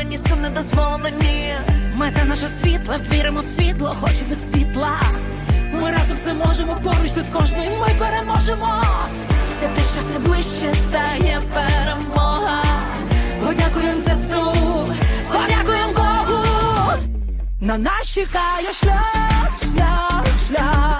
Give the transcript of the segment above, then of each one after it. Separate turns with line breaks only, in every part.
скорені сум не дозволені.
Мета наша світла, віримо в світло, хоч без світла. Ми разом все можемо, поруч тут кожний ми переможемо.
Це те, що все ближче стає перемога.
Подякуємо ЗСУ, подякуємо Богу. На нас чекає шлях, шлях, шлях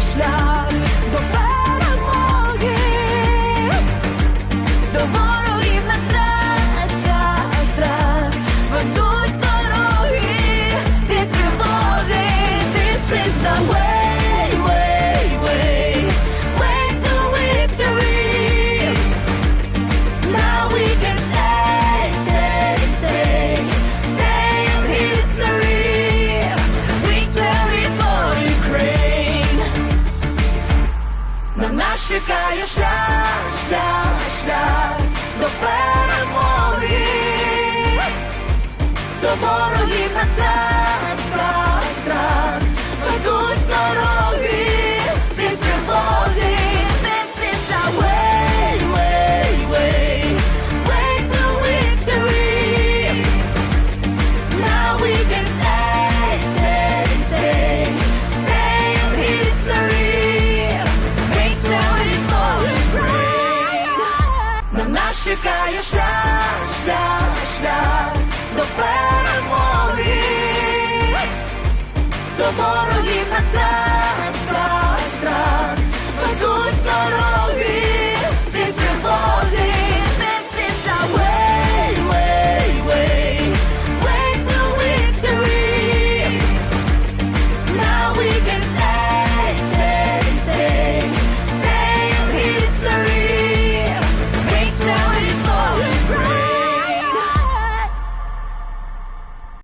чекає шлях, шлях, шлях нас чекає шлях, шлях, шлях до перемоги. До ворогів